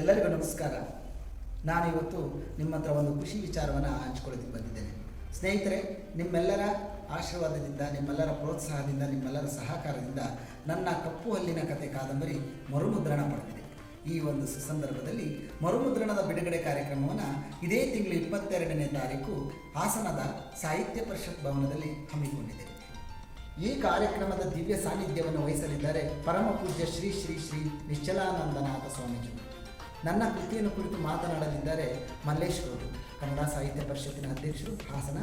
ಎಲ್ಲರಿಗೂ ನಮಸ್ಕಾರ. ನಾನು ಇವತ್ತು ನಿಮ್ಮ ಹತ್ರ ಒಂದು ಖುಷಿ ವಿಚಾರವನ್ನು ಹಂಚ್ಕೊಳ್ಳೋದಕ್ಕೆ ಬಂದಿದ್ದೇನೆ. ಸ್ನೇಹಿತರೆ, ನಿಮ್ಮೆಲ್ಲರ ಆಶೀರ್ವಾದದಿಂದ, ನಿಮ್ಮೆಲ್ಲರ ಪ್ರೋತ್ಸಾಹದಿಂದ, ನಿಮ್ಮೆಲ್ಲರ ಸಹಕಾರದಿಂದ ನನ್ನ ಕಪ್ಪು ಹಲ್ಲಿನ ಕತೆ ಕಾದಂಬರಿ ಮರುಮುದ್ರಣ ಪಡೆದಿದೆ ಈ ಒಂದು ಸಂದರ್ಭದಲ್ಲಿ ಮರುಮುದ್ರಣದ ಬಿಡುಗಡೆ ಕಾರ್ಯಕ್ರಮವನ್ನು ಇದೇ ತಿಂಗಳು ಇಪ್ಪತ್ತೆರಡನೇ ತಾರೀಕು ಹಾಸನದ ಸಾಹಿತ್ಯ ಪರಿಷತ್ ಭವನದಲ್ಲಿ ಹಮ್ಮಿಕೊಂಡಿದೆ ಈ ಕಾರ್ಯಕ್ರಮದ ದಿವ್ಯ ಸಾನ್ನಿಧ್ಯವನ್ನು ವಹಿಸಲಿದ್ದಾರೆ ಪರಮ ಪೂಜ್ಯ ಶ್ರೀ ಶ್ರೀ ಶ್ರೀ ನಿಶ್ಚಲಾನಂದನಾಥ ಸ್ವಾಮೀಜಿ ನನ್ನ ಕೃತಿಯನ್ನು ಕುರಿತು ಮಾತನಾಡಲಿದ್ದಾರೆ ಮಲ್ಲೇಶ್ವರು ಕನ್ನಡ ಸಾಹಿತ್ಯ ಪರಿಷತ್ತಿನ ಅಧ್ಯಕ್ಷರು ಹಾಸನ.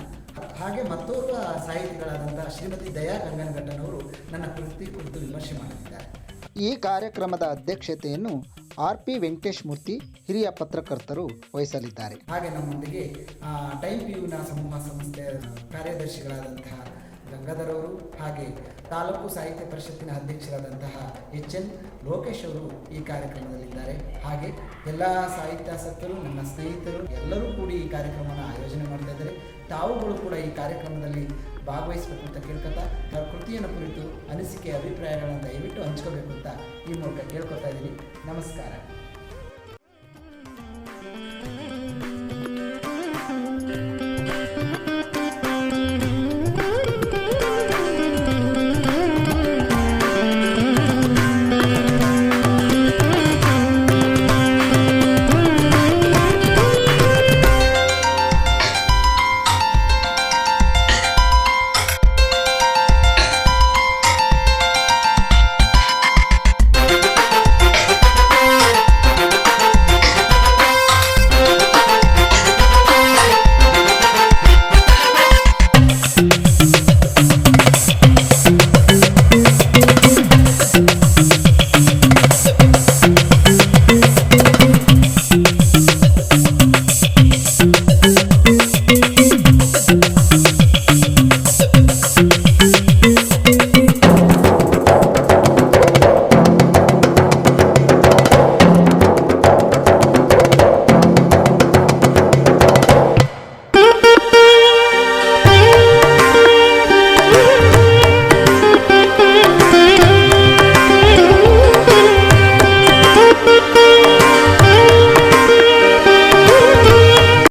ಹಾಗೆ ಮತ್ತೋರ್ವ ಸಾಹಿತಿಗಳಾದಂಥ ಶ್ರೀಮತಿ ದಯಾ ಗಂಗನಘಟ್ಟನವರು ನನ್ನ ಕೃತಿ ಕುರಿತು ವಿಮರ್ಶೆ ಮಾಡಲಿದ್ದಾರೆ. ಈ ಕಾರ್ಯಕ್ರಮದ ಅಧ್ಯಕ್ಷತೆಯನ್ನು ಆರ್ ಪಿ ವೆಂಕಟೇಶ್ ಮೂರ್ತಿ ಹಿರಿಯ ಪತ್ರಕರ್ತರು ವಹಿಸಲಿದ್ದಾರೆ. ಹಾಗೆ ನಮ್ಮೊಂದಿಗೆ ಟೈಮ್ ಪಿಯುನ ಸಮೂಹ ಸಂಸ್ಥೆಯ ಕಾರ್ಯದರ್ಶಿಗಳಾದಂತಹ ಗಂಗಾಧರ್ ಅವರು ಹಾಗೆ ತಾಲೂಕು ಸಾಹಿತ್ಯ ಪರಿಷತ್ತಿನ ಅಧ್ಯಕ್ಷರಾದಂತಹ ಎಚ್ ಎನ್ ಲೋಕೇಶ್ ಅವರು ಈ ಕಾರ್ಯಕ್ರಮದಲ್ಲಿದ್ದಾರೆ. ಹಾಗೆ ಎಲ್ಲ ಸಾಹಿತ್ಯಾಸಕ್ತರು ನನ್ನ ಸ್ನೇಹಿತರು ಎಲ್ಲರೂ ಕೂಡಿ ಈ ಕಾರ್ಯಕ್ರಮವನ್ನು ಆಯೋಜನೆ ಮಾಡ್ತಾ ಇದ್ದಾರೆ. ತಾವುಗಳು ಕೂಡ ಈ ಕಾರ್ಯಕ್ರಮದಲ್ಲಿ ಭಾಗವಹಿಸಬೇಕು ಅಂತ ಕೇಳ್ಕೊತಾ ಕೃತಿಯನ್ನು ಕುರಿತು ಅನಿಸಿಕೆ, ಅಭಿಪ್ರಾಯಗಳನ್ನು ದಯವಿಟ್ಟು ಹಂಚ್ಕೋಬೇಕು ಅಂತ ಈ ಮೂಲಕ ಕೇಳ್ಕೊತಾ ಇದ್ದೀನಿ. ನಮಸ್ಕಾರ.